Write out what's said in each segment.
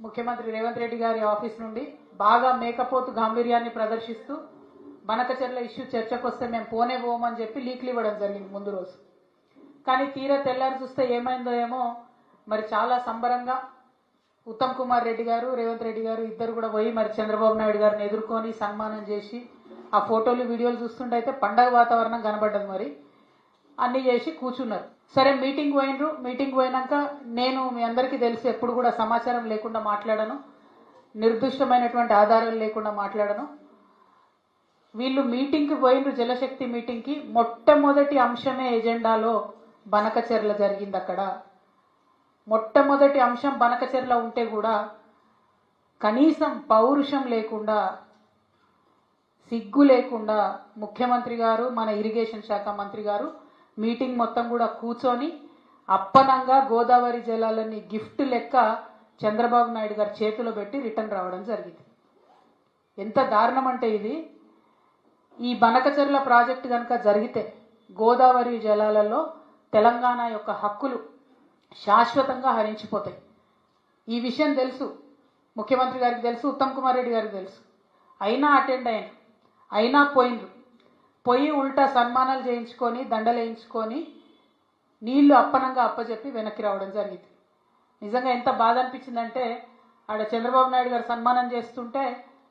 ముఖ్యమంత్రి రేవంత్ రెడ్డి గారి ఆఫీస్ నుండి బాగా మేకపోతు గాంభీర్యాన్ని ప్రదర్శిస్తూ బనకచెర్ల ఇష్యూ చర్చకు వస్తే మేము పోనే పోమని చెప్పి లీక్లు ఇవ్వడం జరిగింది ముందు రోజు. కానీ తీరా తెల్లారి చూస్తే ఏమైందో ఏమో మరి చాలా సంబరంగా ఉత్తమ్ కుమార్ రెడ్డి గారు రేవంత్ రెడ్డి గారు ఇద్దరు కూడా పోయి మరి చంద్రబాబు నాయుడు గారిని ఎదుర్కొని సన్మానం చేసి ఆ ఫోటోలు వీడియోలు చూస్తుంటే అయితే పండగ వాతావరణం కనబడ్డది మరి. అన్నీ చేసి కూర్చున్నారు. సరే మీటింగ్ పోయినరు. మీటింగ్ పోయినాక నేను మీ అందరికీ తెలిసి ఎప్పుడు కూడా సమాచారం లేకుండా మాట్లాడను. నిర్దిష్టమైనటువంటి ఆధారాలు లేకుండా మాట్లాడను. వీళ్ళు మీటింగ్కి పోయినరు జలశక్తి మీటింగ్కి. మొట్టమొదటి అంశమే ఎజెండాలో బనకచెర్ల జరిగింది అక్కడ మొట్టమొదటి అంశం బనకచెర్ల ఉంటే కూడా కనీసం పౌరుషం లేకుండా సిగ్గు లేకుండా ముఖ్యమంత్రి గారు మన ఇరిగేషన్ శాఖ మంత్రి గారు మీటింగ్ మొత్తం కూడా కూర్చొని అప్పనంగా గోదావరి జలాలని గిఫ్ట్ లెక్క చంద్రబాబు నాయుడు గారి చేతిలో పెట్టి రిటర్న్ రావడం జరిగింది. ఎంత దారుణం అంటే ఇది. ఈ బనకచెర్ల ప్రాజెక్టు కనుక జరిగితే గోదావరి జలాలలో తెలంగాణ యొక్క హక్కులు శాశ్వతంగా హరించిపోతాయి. ఈ విషయం తెలుసు. ముఖ్యమంత్రి గారికి తెలుసు ఉత్తమ్ కుమార్ రెడ్డి గారికి తెలుసు. అయినా అటెండ్ అయ్యాను అయినా పోయినరు. పొయ్యి ఉల్టా సన్మానాలు చేయించుకొని దండలు వేయించుకొని నీళ్ళు అప్పనంగా అప్పచెప్పి వెనక్కి రావడం జరిగింది. నిజంగా ఎంత బాధ అనిపించిందంటే ఆడ చంద్రబాబు నాయుడు గారు సన్మానం చేస్తుంటే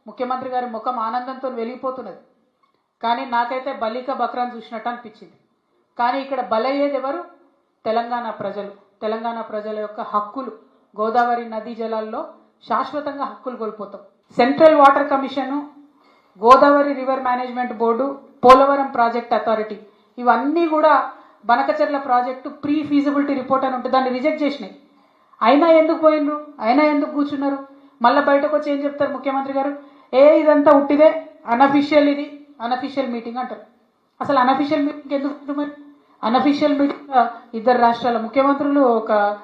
ముఖ్యమంత్రి గారి ముఖం ఆనందంతో వెలిగిపోతున్నది. కానీ నాకైతే బలిక బక్రాన్ చూసినట్టు అనిపించింది. కానీ ఇక్కడ బలయ్యేది ఎవరు? తెలంగాణ ప్రజలు. తెలంగాణ ప్రజల యొక్క హక్కులు. గోదావరి నదీ జలాల్లో శాశ్వతంగా హక్కులు కోల్పోతాం. Central water commission Godavari river management board Polavaram project authority. ఇవన్నీ కూడా Banakacherla project pre feasibility report అని ఉంటుంది దాన్ని రిజెక్ట్ చేసినాయి. అయినా ఎందుకు పోయినరు? అయినా ఎందుకు కూర్చున్నారు? మళ్ళీ బయటకు వచ్చి ఏం చెప్తారు ముఖ్యమంత్రి గారు? ఏ ఇదంతా ఉట్టిదే అనఫిషియల్ ఇది అనఫిషియల్ మీటింగ్ అంటారు. అసలు అనఫిషియల్ మీటింగ్ ఎందుకు మరి? అనఫిషియల్ మీటింగ్ ఇద్దరు రాష్ట్రాల ముఖ్యమంత్రులు ఒక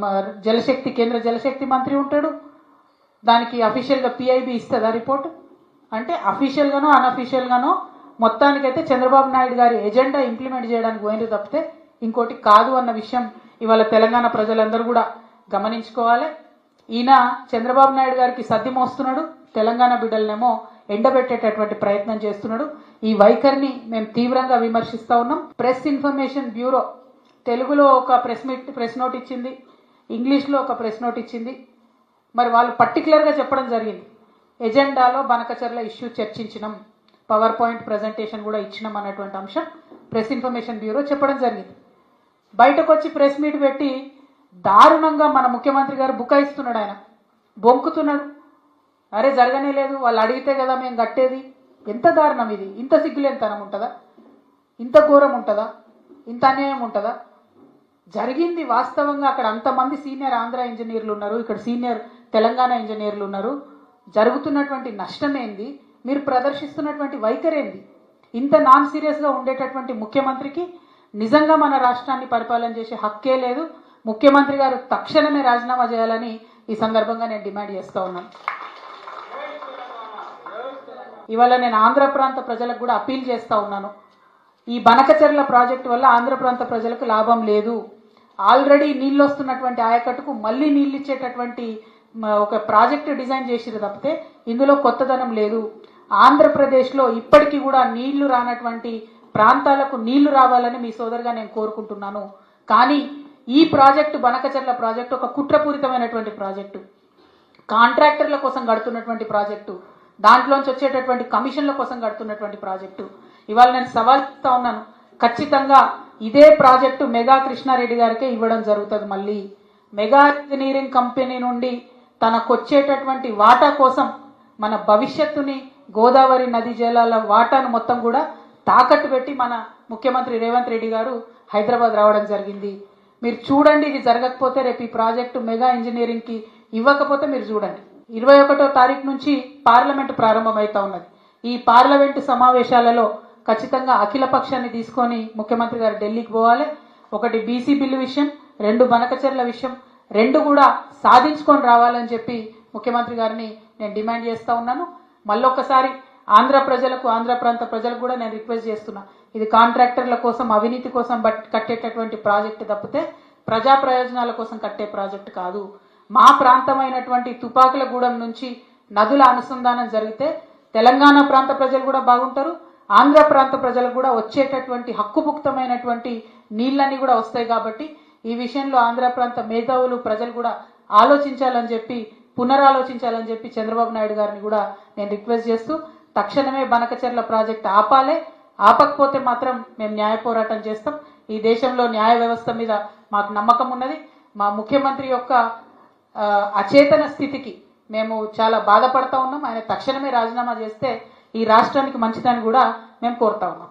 మ- జలశక్తి కేంద్ర జలశక్తి మంత్రి ఉంటాడు. దానికి అఫీషియల్గా పిఐబి ఇస్తుందా రిపోర్ట్ అంటే అఫీషియల్గానో అనఫీషియల్గానో మొత్తానికైతే చంద్రబాబు నాయుడు గారి ఎజెండా ఇంప్లిమెంట్ చేయడానికి పోయింది తప్పితే ఇంకోటి కాదు అన్న విషయం ఇవాళ తెలంగాణ ప్రజలందరూ కూడా గమనించుకోవాలి. ఈయన చంద్రబాబు నాయుడు గారికి సద్ది మోస్తున్నాడు తెలంగాణ బిడ్డలనేమో ఎండబెట్టేటటువంటి ప్రయత్నం చేస్తున్నాడు. ఈ వైఖరిని మేము తీవ్రంగా విమర్శిస్తూ ఉన్నాం. ప్రెస్ ఇన్ఫర్మేషన్ బ్యూరో తెలుగులో ఒక ప్రెస్ మీట్ ప్రెస్ నోట్ ఇచ్చింది ఇంగ్లీష్లో ఒక ప్రెస్ నోట్ ఇచ్చింది. మరి వాళ్ళు పర్టికులర్గా చెప్పడం జరిగింది. ఎజెండాలో బనకచర్ల ఇష్యూ చర్చించినాం. పవర్ పాయింట్ ప్రజెంటేషన్ కూడా ఇచ్చినాం అన్నటువంటి అంశం. ప్రెస్ ఇన్ఫర్మేషన్ బ్యూరో చెప్పడం జరిగింది. బయటకు వచ్చి ప్రెస్ మీట్ పెట్టి దారుణంగా మన ముఖ్యమంత్రి గారు బుకాయిస్తున్నాడు ఆయన. బొంకుతున్నాడు. అరే జరగనే లేదు. వాళ్ళు అడిగితే కదా మేము కట్టేది. ఎంత దారుణం ఇది? ఇంత సిగ్గులేనితనం ఉంటుందా? ఇంత ఘోరం ఉంటుందా? ఇంత అన్యాయం ఉంటుందా? జరిగింది వాస్తవంగా అక్కడ అంతమంది సీనియర్ ఆంధ్ర ఇంజనీర్లు ఉన్నారు. ఇక్కడ సీనియర్ తెలంగాణ ఇంజనీర్లు ఉన్నారు. జరుగుతున్నటువంటి నష్టం ఏంది మీరు ప్రదర్శిస్తున్నటువంటి వైఖరి ఏంది ఇంత నాన్ సీరియస్గా ఉండేటటువంటి ముఖ్యమంత్రికి నిజంగా మన రాష్ట్రాన్ని పరిపాలన చేసే హక్కే లేదు. ముఖ్యమంత్రి గారు తక్షణమే రాజీనామా చేయాలని ఈ సందర్భంగా నేను డిమాండ్ చేస్తూ ఉన్నాను. ఇవాళ నేను ఆంధ్ర ప్రాంత ప్రజలకు కూడా అప్పీల్ చేస్తూ ఉన్నాను. ఈ బనకచెర్ల ప్రాజెక్టు వల్ల ఆంధ్ర ప్రాంత ప్రజలకు లాభం లేదు. ఆల్రెడీ నీళ్ళు వస్తున్నటువంటి ఆయకట్టుకు మళ్ళీ నీళ్ళు ఇచ్చేటటువంటి ఒక ప్రాజెక్టు డిజైన్ చేసిరు తప్పితే ఇందులో కొత్తదనం లేదు. ఆంధ్రప్రదేశ్లో ఇప్పటికీ కూడా నీళ్ళు రానటువంటి ప్రాంతాలకు నీళ్ళు రావాలని మీ సోదరుగా నేను కోరుకుంటున్నాను. కానీ ఈ ప్రాజెక్టు బనకచర్ల ప్రాజెక్టు ఒక కుట్రపూరితమైనటువంటి ప్రాజెక్టు. కాంట్రాక్టర్ల కోసం కడుతున్నటువంటి ప్రాజెక్టు. దాంట్లోంచి వచ్చేటటువంటి కమిషన్ల కోసం కడుతున్నటువంటి ప్రాజెక్టు. ఇవాళ నేను సవాల్ ఇస్తా ఉన్నాను. ఖచ్చితంగా ఇదే ప్రాజెక్టు మెగా కృష్ణారెడ్డి గారికే ఇవ్వడం జరుగుతుంది మళ్ళీ. మెగా ఇంజనీరింగ్ కంపెనీ నుండి తనకొచ్చేటటువంటి వాటా కోసం మన భవిష్యత్తుని గోదావరి నది జలాల వాటాను మొత్తం కూడా తాకట్టు పెట్టి మన ముఖ్యమంత్రి రేవంత్ రెడ్డి గారు హైదరాబాద్ రావడం జరిగింది. మీరు చూడండి ఇది జరగకపోతే రేపు ఈ ప్రాజెక్టు మెగా ఇంజనీరింగ్కి ఇవ్వకపోతే మీరు చూడండి. ఇరవై ఒకటో తారీఖు నుంచి పార్లమెంట్ ప్రారంభమవుతా ఉన్నది. ఈ పార్లమెంటు సమావేశాలలో ఖచ్చితంగా అఖిల పక్షాన్ని తీసుకొని ముఖ్యమంత్రి గారు ఢిల్లీకి పోవాలి. ఒకటి బీసీ బిల్లు విషయం రెండు బనకచర్ల విషయం రెండు కూడా సాధించుకొని రావాలని చెప్పి ముఖ్యమంత్రి గారిని నేను డిమాండ్ చేస్తా ఉన్నాను. మళ్ళొక్కసారి ఆంధ్ర ప్రజలకు ఆంధ్ర ప్రాంత ప్రజలకు కూడా నేను రిక్వెస్ట్ చేస్తున్నా. ఇది కాంట్రాక్టర్ల కోసం అవినీతి కోసం బట్ కట్టేటటువంటి ప్రాజెక్టు తప్పితే ప్రజా ప్రయోజనాల కోసం కట్టే ప్రాజెక్టు కాదు. మా ప్రాంతమైనటువంటి తుపాకులగూడెం నుంచి నదుల అనుసంధానం జరిగితే తెలంగాణ ప్రాంత ప్రజలు కూడా బాగుంటారు. ఆంధ్ర ప్రాంత ప్రజలకు కూడా వచ్చేటటువంటి హక్కుముక్తమైనటువంటి నీళ్ళన్నీ కూడా వస్తాయి కాబట్టి ఈ విషయంలో ఆంధ్ర ప్రాంత మేధావులు ప్రజలు కూడా ఆలోచించాలని చెప్పి పునరాలోచించాలని చెప్పి చంద్రబాబు నాయుడు గారిని కూడా నేను రిక్వెస్ట్ చేస్తూ తక్షణమే బనకచెర్ల ప్రాజెక్ట్ ఆపాలే. ఆపకపోతే మాత్రం మేము న్యాయ పోరాటం చేస్తాం. ఈ దేశంలో న్యాయ వ్యవస్థ మీద మాకు నమ్మకం ఉన్నది. మా ముఖ్యమంత్రి యొక్క అచేతన స్థితికి మేము చాలా బాధపడతా ఉన్నాం. ఆయన తక్షణమే రాజీనామా చేస్తే ఈ రాష్ట్రానికి మంచిదని కూడా మేము కోరుతా ఉన్నాం.